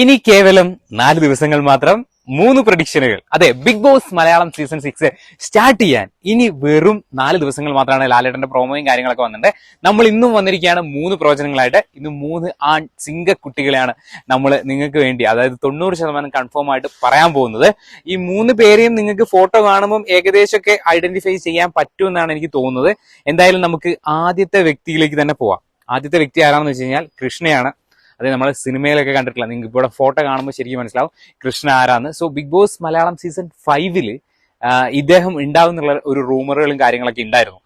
ഇനി കേവലം നാല് ദിവസങ്ങൾ മാത്രം മൂന്ന് പ്രഡിക്ഷനുകൾ. അതെ big boss Malayalam season six start ചെയ്യാൻ ഇനി വെറും നാല് ദിവസങ്ങൾ മാത്രമാണ് ലാലേട്ടന്റെ പ്രോമോയും കാര്യങ്ങളൊക്കെ വന്നിട്ടുണ്ട്. നമ്മൾ ഇന്നും വന്നിരിക്കുകയാണ് മൂന്ന് പ്രവചനങ്ങളായിട്ട്. ഇന്ന് മൂന്ന് ആൺ സിംഗ കുട്ടികളെയാണ് നമ്മൾ നിങ്ങൾക്ക് വേണ്ടി അതായത് തൊണ്ണൂറ് ശതമാനം കൺഫേം ആയിട്ട് പറയാൻ പോകുന്നത്. ഈ മൂന്ന് പേരെയും നിങ്ങൾക്ക് ഫോട്ടോ കാണുമ്പോൾ ഏകദേശമൊക്കെ ഐഡന്റിഫൈ ചെയ്യാൻ പറ്റുമെന്നാണ് എനിക്ക് തോന്നുന്നത്. എന്തായാലും നമുക്ക് ആദ്യത്തെ വ്യക്തിയിലേക്ക് തന്നെ പോവാം. ആദ്യത്തെ വ്യക്തി ആരാണെന്ന് വെച്ച് കഴിഞ്ഞാൽ കൃഷ്ണയാണ്. അത് നമ്മൾ സിനിമയിലൊക്കെ കണ്ടിട്ടില്ല. നിങ്ങൾക്ക് ഇപ്പോൾ ഫോട്ടോ കാണുമ്പോൾ ശരിക്കും മനസ്സിലാവും. കൃഷ്ണ ആരാന്ന്. So big boss Malayalam season ഫൈവിൽ ഇദ്ദേഹം ഉണ്ടാവും എന്നുള്ള ഒരു റൂമറുകളും കാര്യങ്ങളൊക്കെ ഉണ്ടായിരുന്നു.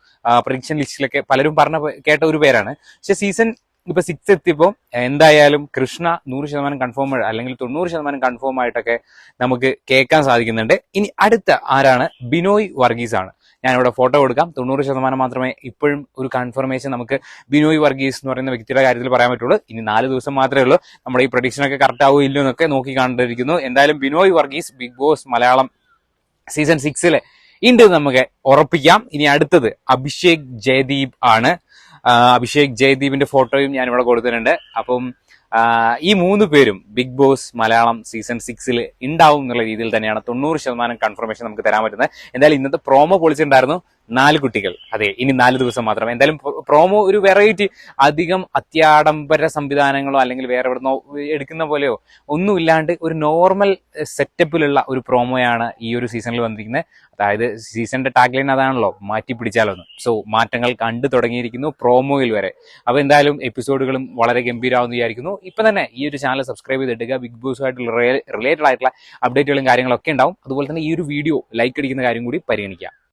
പ്രഡിക്ഷൻ ലിസ്റ്റിലൊക്കെ പലരും പറഞ്ഞ കേട്ട ഒരു പേരാണ്. പക്ഷെ സീസൺ ഇപ്പൊ സിക്സ് എത്തിയപ്പോൾ എന്തായാലും കൃഷ്ണ നൂറ് ശതമാനം കൺഫേം അല്ലെങ്കിൽ തൊണ്ണൂറ് ശതമാനം കൺഫേം ആയിട്ടൊക്കെ നമുക്ക് കേൾക്കാൻ സാധിക്കുന്നുണ്ട്. ഇനി അടുത്ത ആരാണ്? ബിനോയ് വർഗീസ് ആണ് ഞാനിവിടെ ഫോട്ടോ കൊടുക്കാം. തൊണ്ണൂറ് ശതമാനം മാത്രമേ ഇപ്പോഴും ഒരു കൺഫർമേഷൻ നമുക്ക് ബിനോയ് വർഗീസ് എന്ന് പറയുന്ന വ്യക്തിയുടെ കാര്യത്തിൽ പറയാൻ പറ്റുള്ളൂ. ഇനി നാല് ദിവസം മാത്രമേ ഉള്ളൂ. നമ്മുടെ ഈ പ്രഡിക്ഷൻ ഒക്കെ കറക്റ്റ് ആവുമോ ഇല്ലോ എന്നൊക്കെ നോക്കി കണ്ടിരിക്കുന്നു. എന്തായാലും Binoy Varghese big boss Malayalam season സിക്സിലെ എന്ന് നമുക്ക് ഉറപ്പിക്കാം. ഇനി അടുത്തത് അഭിഷേക് ജയദീപ് ആണ്. അഭിഷേക് ജയദീപിന്റെ ഫോട്ടോയും ഞാൻ ഇവിടെ കൊടുത്തിട്ടുണ്ട്. അപ്പം ഈ മൂന്ന് പേരും ബിഗ് ബോസ് മലയാളം സീസൺ സിക്സിൽ ഉണ്ടാവും എന്നുള്ള രീതിയിൽ തന്നെയാണ് തൊണ്ണൂറ് ശതമാനം കൺഫർമേഷൻ നമുക്ക് തരാൻ പറ്റുന്നത്. എന്തായാലും ഇന്നത്തെ പ്രോമോ പൊളിച്ചിട്ടുണ്ടായിരുന്നു നാല് കുട്ടികൾ. അതെ ഇനി നാല് ദിവസം മാത്രം. എന്തായാലും പ്രോമോ ഒരു വെറൈറ്റി അധികം അത്യാഡംബര സംവിധാനങ്ങളോ അല്ലെങ്കിൽ വേറെ എവിടുന്നോ എടുക്കുന്ന പോലെയോ ഒന്നുമില്ലാണ്ട് ഒരു നോർമൽ സെറ്റപ്പിലുള്ള ഒരു പ്രോമോയാണ് ഈ ഒരു സീസണിൽ വന്നിരിക്കുന്നത്. അതായത് സീസണിന്റെ ടാഗ്ലൈൻ അതാണല്ലോ മാറ്റി പിടിച്ചാലൊന്ന്. സോ മാറ്റങ്ങൾ കണ്ടു തുടങ്ങിയിരിക്കുന്നു പ്രോമോയിൽ വരെ. അപ്പോൾ എന്തായാലും എപ്പിസോഡുകളും വളരെ ഗംഭീരമാവെന്ന് വിചാരിക്കുന്നു. ഇപ്പൊ തന്നെ ഈ ഒരു ചാനൽ സബ്സ്ക്രൈബ് ചെയ്തിടുക ബിഗ് ബോസുമായിട്ടുള്ള റിലേറ്റഡ് ആയിട്ടുള്ള അപ്ഡേറ്റുകളും കാര്യങ്ങളൊക്കെ ഉണ്ടാവും. അതുപോലെ തന്നെ ഈ ഒരു വീഡിയോ ലൈക്ക് അടിക്കുന്ന കാര്യം കൂടി പരിഗണിക്കുക